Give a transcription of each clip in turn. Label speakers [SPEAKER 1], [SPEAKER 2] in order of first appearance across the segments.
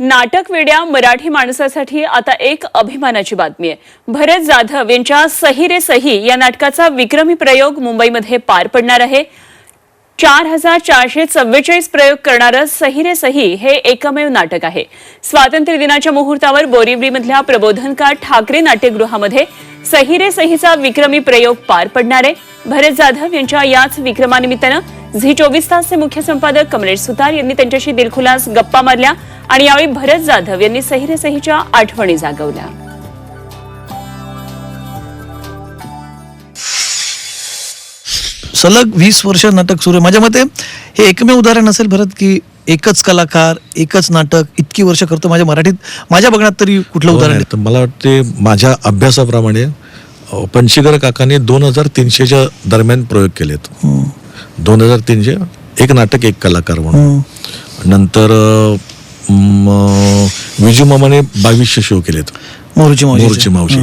[SPEAKER 1] नाटक वेड्या मराठी माणसासाठी आता एक अभिमानाची बातमी आहे. भरत जाधव यांच्या सही रे सही या नाटकाचा विक्रमी प्रयोग मुंबईमध्ये पार पडणार आहे. चार हजार चारशे चव्वेचाळीस प्रयोग करणारं सही रे सही हे एकमेव नाटक आहे. स्वातंत्र्य दिनाच्या मुहूर्तावर बोरिवलीमधल्या प्रबोधनकार ठाकरे नाट्यगृहामध्ये सही रे सहीचा विक्रमी प्रयोग पार पडणार आहे. भरत जाधव यांच्या याच विक्रमानिमित्तानं झी चोवीस तासचे मुख्य संपादक कमलेश सुतार यांनी त्यांच्याशी दिलखुलास गप्पा मारल्या आणि यावेळी भरत जाधव यांनी सही रे सहीच्या आठवणी जागवल्या.
[SPEAKER 2] सलग वीस वर्ष नाटक सुरू आहे. माझ्या मते हे एकमेव उदाहरण असेल भरत की एकच कलाकार एकच नाटक इतकी वर्ष करतो माझ्या मराठीत. माझ्या बघण्यात तरी कुठलं
[SPEAKER 3] हो
[SPEAKER 2] उदाहरण
[SPEAKER 3] नाही, तर मला वाटते माझ्या अभ्यासाप्रमाणे पंचीकर काकाने दोन हजार तीनशेच्या दरम्यान प्रयोग केलेत. दोन हजार तीनशे एक नाटक एक कलाकार म्हणून. नंतर विजू मामाने बावीसशे शो केलेत.
[SPEAKER 2] मोरूची मावशी
[SPEAKER 3] मोरची मावशी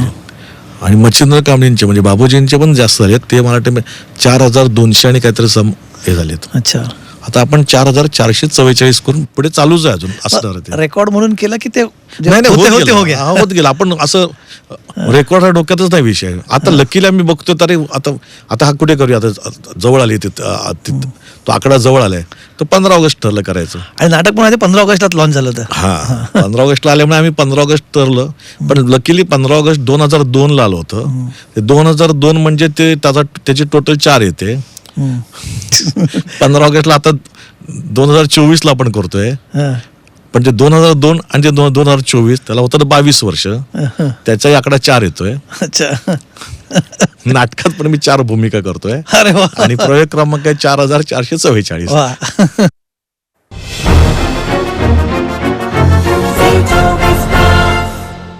[SPEAKER 3] आणि मच्छिंद्र कामणींचे म्हणजे बाबूजींचे पण जास्त झालेत. ते मला वाटतं चार हजार दोनशे आणि काहीतरी सम हे झालेत.
[SPEAKER 2] अच्छा.
[SPEAKER 3] आता आपण चार हजार चारशे चव्वेचाळीस करून पुढे चालूच आहे अजून असणार ते
[SPEAKER 2] रेकॉर्ड म्हणून केला की ते
[SPEAKER 3] नाही नाही
[SPEAKER 2] होते. हो गया
[SPEAKER 3] हा, होत गेला. आपण असं रेकॉर्ड हा डोक्यातच नाही विषय. आता लकीला आम्ही बघतो तरी आता आता हा कुठे करूया? आता जवळ आली तिथं आ, तिथं. तो आकडा जवळ आलाय. तर पंधरा ऑगस्ट ठरलं करायचं.
[SPEAKER 2] आणि नाटक पण आधी पंधरा ऑगस्टलाच लॉन्च झालं होतं.
[SPEAKER 3] हा. पंधरा ऑगस्टला आल्यामुळे आम्ही पंधरा ऑगस्ट ठरलं. पण लकीली पंधरा ऑगस्ट दोन हजार दोन ला आलं होतं. ते दोन हजार दोन म्हणजे ते त्याचा त्याचे टोटल चार येते. पंधरा ऑगस्टला आता दोन हजार चोवीस ला आपण करतोय.
[SPEAKER 2] हा.
[SPEAKER 3] पण ते दोन हजार दोन आणि ते दोन हजार चोवीस त्याला होतं बावीस वर्ष. त्याचाही आकडा चार येतोय.
[SPEAKER 2] अच्छा.
[SPEAKER 3] नाटकात पण मी चार भूमिका करतोय. आणि प्रयोग क्रमांक आहे चार हजार चारशे चव्वेचाळीस.